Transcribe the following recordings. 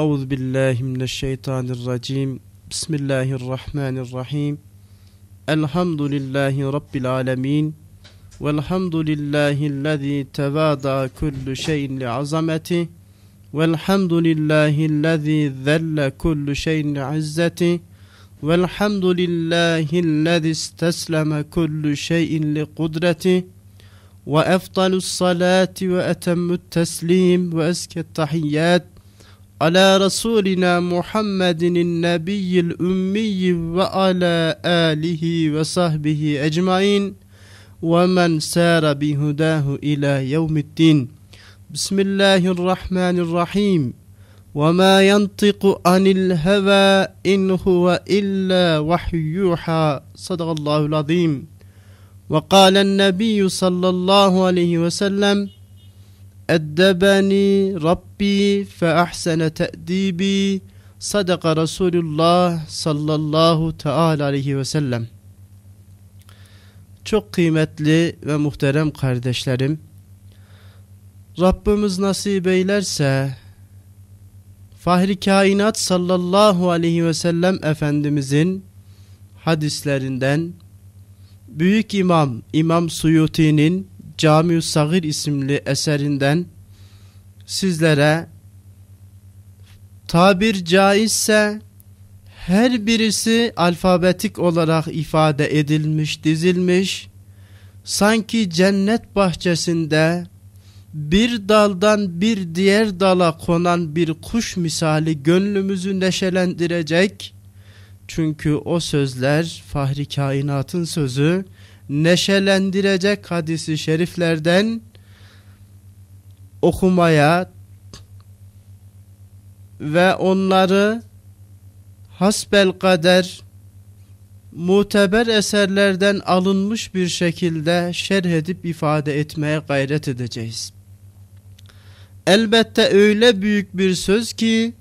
أعوذ بالله من الشيطان الرجيم. بسم الله الرحمن الرحيم. الحمد لله رب العالمين. والحمد لله الذي تواضع كل شيء لعظمته. والحمد لله الذي ذل كل شيء لعزته. والحمد لله الذي استسلم كل شيء لقدرته. وأفضل الصلاة وأتم التسليم وأزكى التحيات. على رسولنا محمد النبي الأمي وعلى آله وصحبه أجمعين ومن سار بهداه إلى يوم الدين. بسم الله الرحمن الرحيم. وما ينطق عن الهوى إن هو إلا وحي يوحى. صدق الله العظيم. وقال النبي صلى الله عليه وسلم Eddebeni Rabbi fe ahsene te'dibi sadaka Resulullah sallallahu teala aleyhi ve sellem. Çok kıymetli ve muhterem kardeşlerim, Rabbimiz nasip eylerse, Fahri Kainat sallallahu aleyhi ve sellem Efendimizin hadislerinden, Büyük İmam İmam Suyuti'nin Camiü Sagir isimli eserinden sizlere tabir caizse her birisi alfabetik olarak ifade edilmiş, dizilmiş. Sanki cennet bahçesinde bir daldan bir diğer dala konan bir kuş misali gönlümüzü neşelendirecek. Çünkü o sözler Fahri Kainat'ın sözü neşelendirecek hadisi şeriflerden okumaya ve onları hasbel kader muteber eserlerden alınmış bir şekilde şerh edip ifade etmeye gayret edeceğiz. Elbette öyle büyük bir söz ki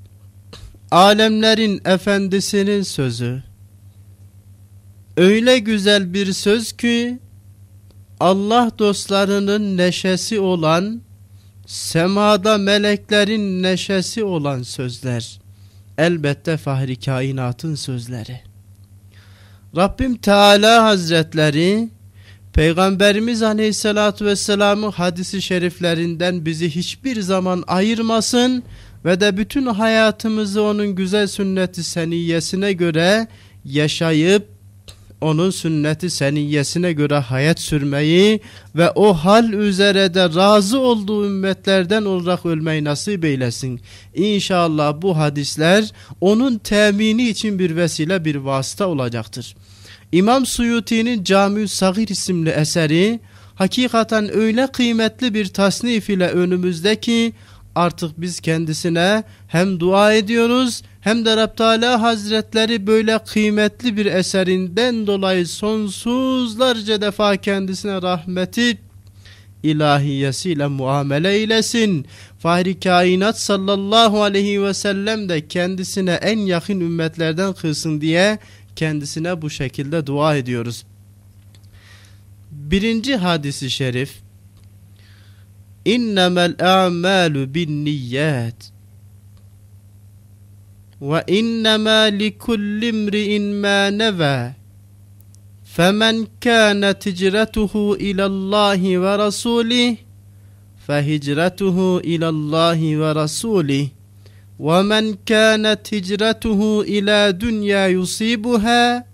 alemlerin efendisinin sözü. Öyle güzel bir söz ki Allah dostlarının neşesi olan semada meleklerin neşesi olan sözler. Elbette Fahri Kainat'ın sözleri. Rabbim Teala Hazretleri Peygamberimiz Aleyhisselatü Vesselam'ın hadisi şeriflerinden bizi hiçbir zaman ayırmasın ve de bütün hayatımızı onun güzel sünneti seniyyesine göre yaşayıp onun sünneti seniyyesine göre hayat sürmeyi ve o hal üzere de razı olduğu ümmetlerden olarak ölmeyi nasip eylesin. İnşallah bu hadisler onun temini için bir vesile bir vasıta olacaktır. İmam Suyuti'nin Cami-ü Sagir isimli eseri hakikaten öyle kıymetli bir tasnif ile önümüzdeki artık biz kendisine hem dua ediyoruz hem de Rab Hazretleri böyle kıymetli bir eserinden dolayı sonsuzlarca defa kendisine rahmeti ilahiyesiyle muamele eylesin. Fahri kainat sallallahu aleyhi ve sellem de kendisine en yakın ümmetlerden kılsın diye kendisine bu şekilde dua ediyoruz. Birinci hadisi şerif Bin niyyat ve innema likulli imri'in ma neva فمن كانت هجرته إلى الله ورسوله فهجرته إلى الله ورسوله. ومن كانت هجرته إلى دنيا يصيبها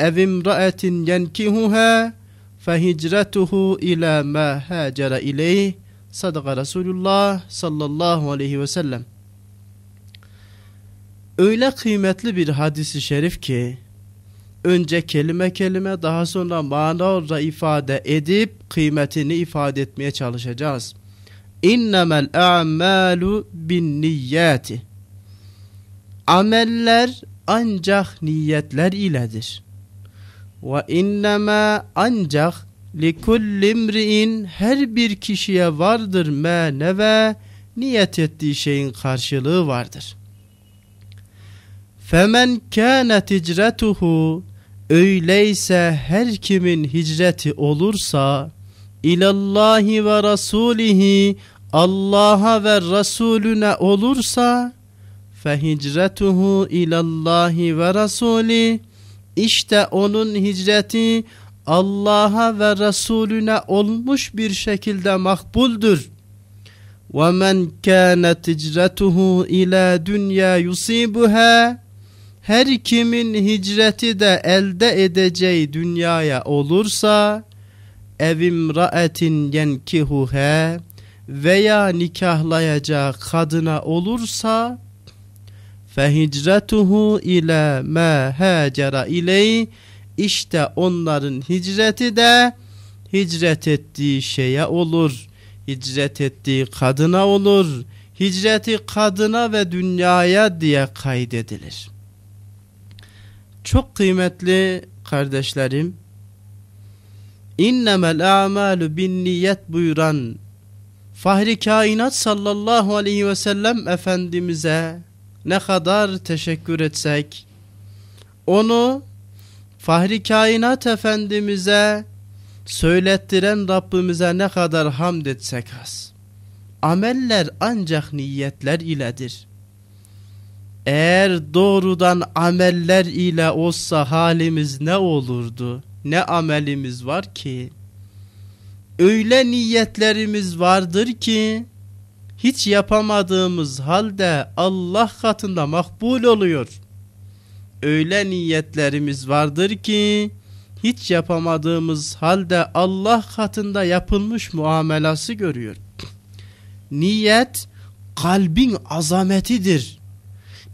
أو امرأة ينكهها فهجرته إلى ما هاجر إليه. Sadaka Resulullah sallallahu aleyhi ve sellem. Öyle kıymetli bir hadisi şerif ki önce kelime kelime daha sonra mana ifade edip kıymetini ifade etmeye çalışacağız. İnnemel a'malu bin niyyati. Ameller ancak niyetler iledir. Ve inneme ancak likulli imri'in her bir kişiye vardır me neve niyet ettiği şeyin karşılığı vardır. Femen kânet hicretuhu öyleyse her kimin hicreti olursa ilallahi ve rasulihi Allah'a ve Resulüne olursa fehicretuhu ilallahi ve rasuli işte onun hicreti Allah'a ve Resulüne olmuş bir şekilde makbuldür. وَمَنْ كَانَتْ هِجْرَتُهُ اِلَى دُنْيَا يُصِيبُهَا Her kimin hicreti de elde edeceği dünyaya olursa evim raetin yenkihuhe veya nikahlayacağı kadına olursa fehicretuhu ile ma hacera iley işte onların hicreti de hicret ettiği şeye olur. Hicret ettiği kadına olur. Hicreti kadına ve dünyaya diye kaydedilir. Çok kıymetli kardeşlerim, İnnemel a'malu bin niyet buyuran Fahri kainat sallallahu aleyhi ve sellem Efendimiz'e ne kadar teşekkür etsek, onu Fahri kainat Efendimiz'e söylettiren Rabbimize ne kadar hamd etsek az. Ameller ancak niyetler iledir. Eğer doğrudan ameller ile olsa halimiz ne olurdu? Ne amelimiz var ki? Öyle niyetlerimiz vardır ki hiç yapamadığımız halde Allah katında makbul oluyor. Öyle niyetlerimiz vardır ki hiç yapamadığımız halde Allah katında yapılmış muamelası görüyor. Niyet kalbin azametidir.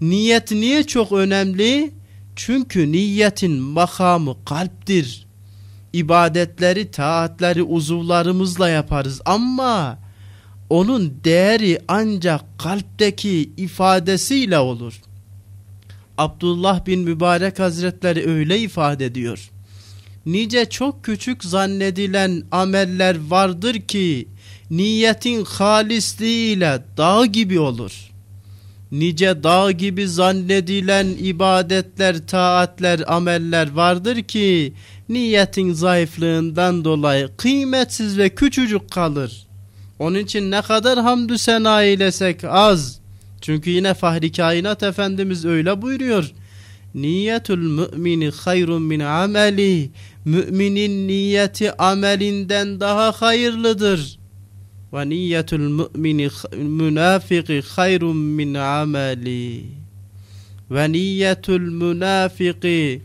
Niyet niye çok önemli? Çünkü niyetin makamı kalptir. İbadetleri, taatleri uzuvlarımızla yaparız ama onun değeri ancak kalpteki ifadesiyle olur. Abdullah bin Mübarek Hazretleri öyle ifade ediyor. Nice çok küçük zannedilen ameller vardır ki niyetin halisliğiyle dağ gibi olur. Nice dağ gibi zannedilen ibadetler, taatler, ameller vardır ki niyetin zayıflığından dolayı kıymetsiz ve küçücük kalır. Onun için ne kadar hamdü sena eylesek az. Çünkü yine Fahri Kainat Efendimiz öyle buyuruyor. Niyetul mümini hayrun min ameli. Müminin niyeti amelinden daha hayırlıdır. Ve niyetul mümini münafiki hayrun min ameli. Ve niyetul münafiki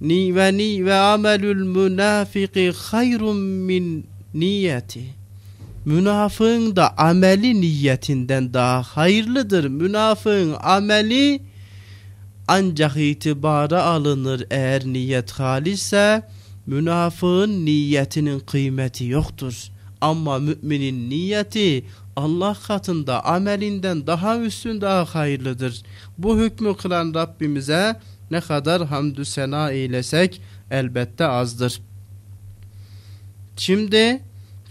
ni ve ni ve amelul münafiki hayrun min niyeti. Münafığın da ameli niyetinden daha hayırlıdır. Münafığın ameli ancak itibara alınır eğer niyet halisse münafığın niyetinin kıymeti yoktur. Ama müminin niyeti Allah katında amelinden daha üstün daha hayırlıdır. Bu hükmü kılan Rabbimize ne kadar hamdü sena eylesek elbette azdır. Şimdi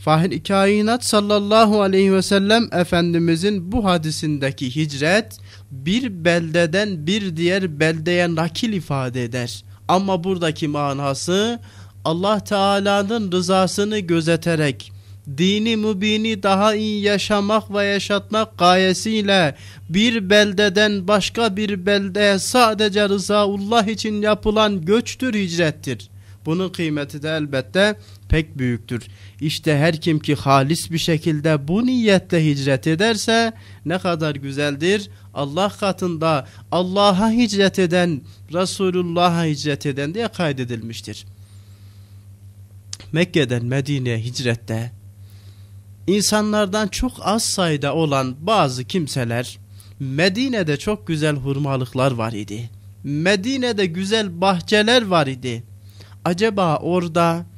Fahri kainat sallallahu aleyhi ve sellem Efendimizin bu hadisindeki hicret bir beldeden bir diğer beldeye nakil ifade eder. Ama buradaki manası Allah Teala'nın rızasını gözeterek dini mübini daha iyi yaşamak ve yaşatmak gayesiyle bir beldeden başka bir beldeye sadece rızaullah için yapılan göçtür hicrettir. Bunun kıymeti de elbette pek büyüktür. İşte her kim ki halis bir şekilde bu niyette hicret ederse ne kadar güzeldir. Allah katında Allah'a hicret eden, Resulullah'a hicret eden diye kaydedilmiştir. Mekke'den Medine'ye hicrette insanlardan çok az sayıda olan bazı kimseler Medine'de çok güzel hurmalıklar var idi. Medine'de güzel bahçeler var idi. Acaba orada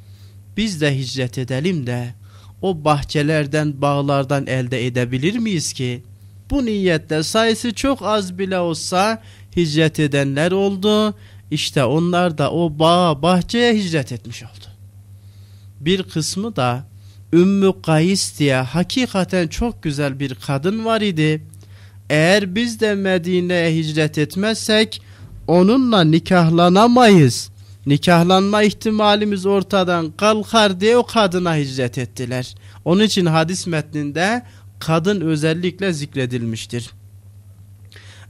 biz de hicret edelim de o bahçelerden bağlardan elde edebilir miyiz ki? Bu niyette sayısı çok az bile olsa hicret edenler oldu. İşte onlar da o bağa bahçeye hicret etmiş oldu. Bir kısmı da Ümmü Kays diye hakikaten çok güzel bir kadın var idi. Eğer biz de Medine'ye hicret etmezsek onunla nikahlanamayız nikahlanma ihtimalimiz ortadan kalkar diye o kadına hicret ettiler. Onun için hadis metninde kadın özellikle zikredilmiştir.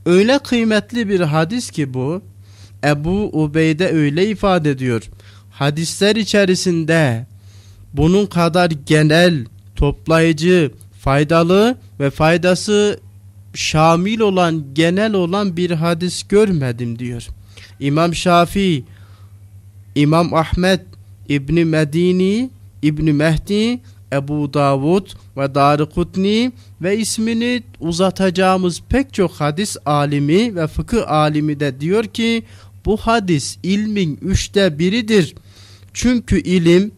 Öyle kıymetli bir hadis ki bu. Ebu Ubeyde öyle ifade ediyor. Hadisler içerisinde bunun kadar genel, toplayıcı, faydalı ve faydası şamil olan, genel olan bir hadis görmedim diyor. İmam Şafii, İmam Ahmet, İbni Medini, İbni Mehdi, Ebu Davud ve Darikutni ve ismini uzatacağımız pek çok hadis alimi ve fıkıh alimi de diyor ki bu hadis ilmin üçte biridir. Çünkü ilim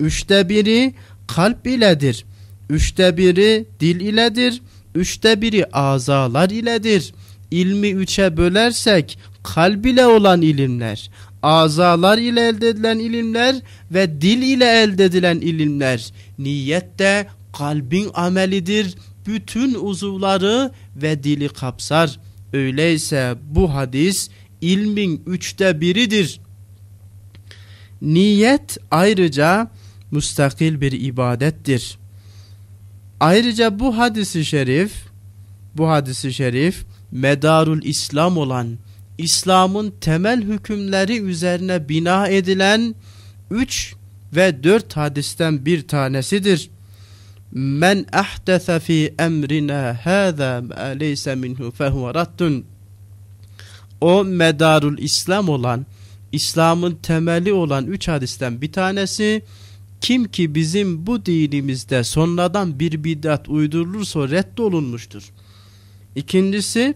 üçte biri kalp iledir. Üçte biri dil iledir. Üçte biri azalar iledir. İlmi üçe bölersek kalb ile olan ilimler, azalar ile elde edilen ilimler ve dil ile elde edilen ilimler. Niyet de kalbin amelidir. Bütün uzuvları ve dili kapsar. Öyleyse bu hadis ilmin üçte biridir. Niyet ayrıca müstakil bir ibadettir. Ayrıca bu hadisi şerif, bu hadisi şerif medarul İslam olan İslam'ın temel hükümleri üzerine bina edilen üç ve dört hadisten bir tanesidir. Men ahdese fi emrina hâzâ ma leyse minhu fehuve raddun. O medarul İslam olan, İslam'ın temeli olan üç hadisten bir tanesi, kim ki bizim bu dinimizde sonradan bir bidat uydurulursa reddolunmuştur. İkincisi,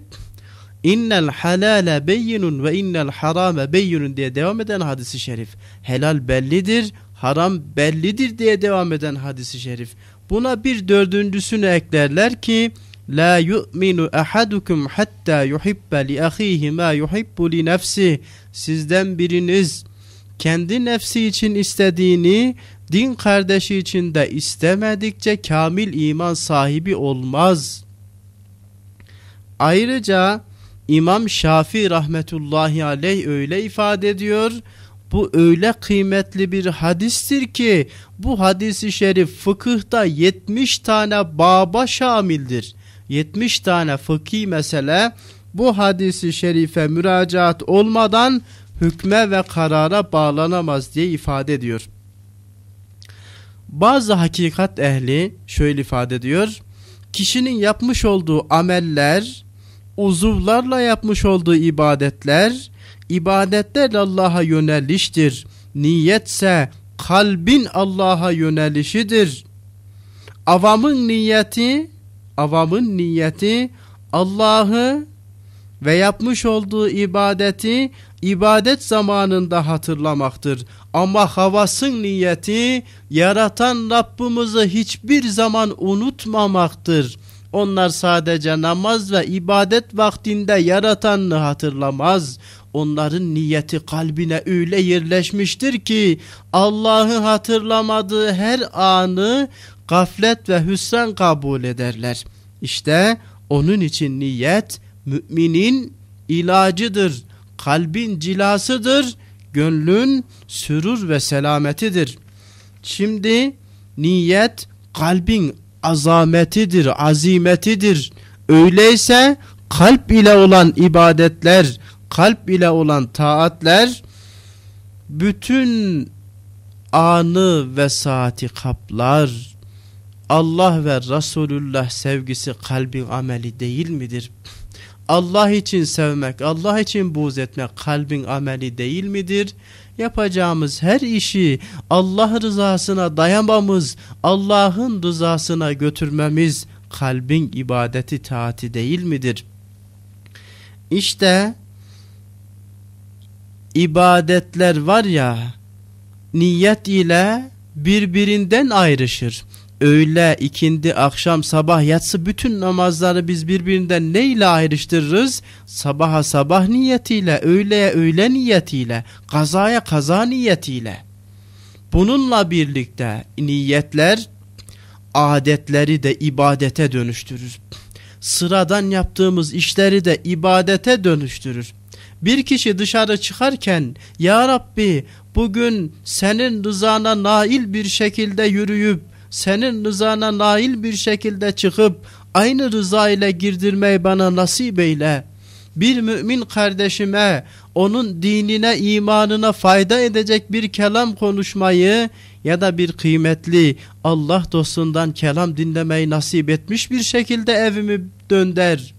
İnnel halale beyinun ve innel harame beyinun diye devam eden hadisi şerif. Helal bellidir, haram bellidir diye devam eden hadisi şerif. Buna bir dördüncüsünü eklerler ki La yu'minu ahadukum hatta yuhibbe li ahihi ma yuhibbu li nefsi. Sizden biriniz kendi nefsi için istediğini din kardeşi için de istemedikçe kamil iman sahibi olmaz. Ayrıca İmam Şafii rahmetullahi aleyh öyle ifade ediyor. Bu öyle kıymetli bir hadistir ki bu hadisi şerif fıkıhta 70 tane baba şamildir. 70 tane fıkhi mesele bu hadisi şerife müracaat olmadan hükme ve karara bağlanamaz diye ifade ediyor. Bazı hakikat ehli şöyle ifade ediyor. Kişinin yapmış olduğu ameller uzuvlarla yapmış olduğu ibadetler, ibadetler Allah'a yöneliştir. Niyetse kalbin Allah'a yönelişidir. Avamın niyeti, avamın niyeti Allah'ı ve yapmış olduğu ibadeti ibadet zamanında hatırlamaktır. Ama havasın niyeti yaratan Rabbimizi hiçbir zaman unutmamaktır. Onlar sadece namaz ve ibadet vaktinde yaratanını hatırlamaz. Onların niyeti kalbine öyle yerleşmiştir ki Allah'ı hatırlamadığı her anı gaflet ve hüsran kabul ederler. İşte onun için niyet müminin ilacıdır, kalbin cilasıdır, gönlün sürur ve selametidir. Şimdi niyet kalbin azametidir, azimetidir. Öyleyse kalp ile olan ibadetler, kalp ile olan taatler bütün anı ve saati kaplar. Allah ve Resulullah sevgisi kalbin ameli değil midir? Allah için sevmek, Allah için buğz etmek kalbin ameli değil midir? Yapacağımız her işi Allah rızasına dayamamız, Allah'ın rızasına götürmemiz kalbin ibadeti taati değil midir? İşte ibadetler var ya niyet ile birbirinden ayrışır öğle, ikindi, akşam, sabah, yatsı bütün namazları biz birbirinden ne ile ayrıştırırız? Sabaha sabah niyetiyle, öğleye öğle niyetiyle, kazaya kaza niyetiyle. Bununla birlikte niyetler adetleri de ibadete dönüştürür. Sıradan yaptığımız işleri de ibadete dönüştürür. Bir kişi dışarı çıkarken Ya Rabbi bugün senin rızana nail bir şekilde yürüyüp senin rızana nail bir şekilde çıkıp aynı rıza ile girdirmeyi bana nasip eyle. bir mümin kardeşime onun dinine imanına fayda edecek bir kelam konuşmayı ya da bir kıymetli Allah dostundan kelam dinlemeyi nasip etmiş bir şekilde evimi dönder.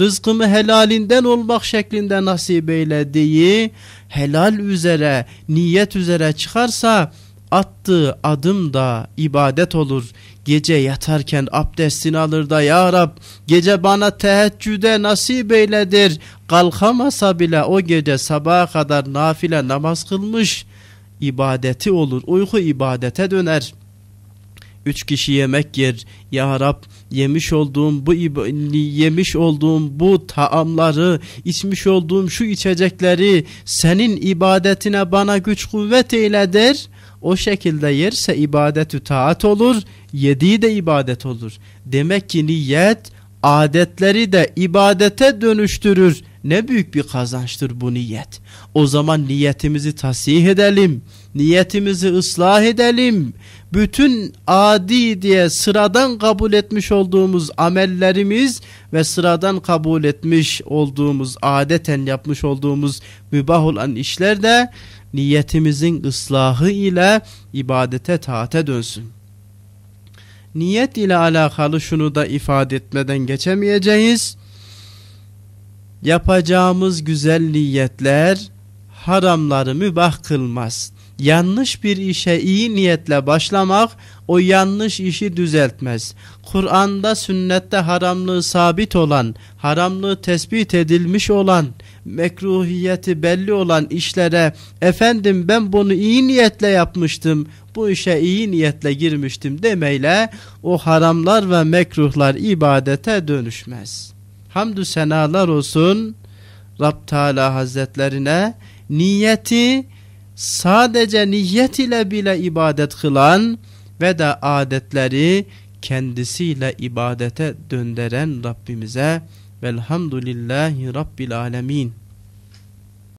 Rızkımı helalinden olmak şeklinde nasip eylediği helal üzere niyet üzere çıkarsa attığı adım da ibadet olur. Gece yatarken abdestini alır da ya Rab gece bana teheccüde nasip eyledir. Kalkamasa bile o gece sabaha kadar nafile namaz kılmış ibadeti olur. Uyku ibadete döner. Üç kişi yemek yer. Ya Rab yemiş olduğum bu yemiş olduğum bu taamları, içmiş olduğum şu içecekleri senin ibadetine bana güç kuvvet eyledir. O şekilde yerse ibadetü taat olur, yediği de ibadet olur. Demek ki niyet adetleri de ibadete dönüştürür. Ne büyük bir kazançtır bu niyet. O zaman niyetimizi tasih edelim. Niyetimizi ıslah edelim. Bütün adi diye sıradan kabul etmiş olduğumuz amellerimiz ve sıradan kabul etmiş olduğumuz adeten yapmış olduğumuz mübah olan işler de niyetimizin ıslahı ile ibadete taate dönsün. Niyet ile alakalı şunu da ifade etmeden geçemeyeceğiz. Yapacağımız güzel niyetler haramları mübah kılmaz. Yanlış bir işe iyi niyetle başlamak o yanlış işi düzeltmez. Kur'an'da sünnette haramlığı sabit olan, haramlığı tespit edilmiş olan, mekruhiyeti belli olan işlere efendim ben bunu iyi niyetle yapmıştım, bu işe iyi niyetle girmiştim demeyle o haramlar ve mekruhlar ibadete dönüşmez. Hamdü senalar olsun Rab Teala Hazretlerine niyeti sadece niyet ile bile ibadet kılan ve de adetleri kendisiyle ibadete döndüren Rabbimize velhamdülillahi Rabbil Alemin.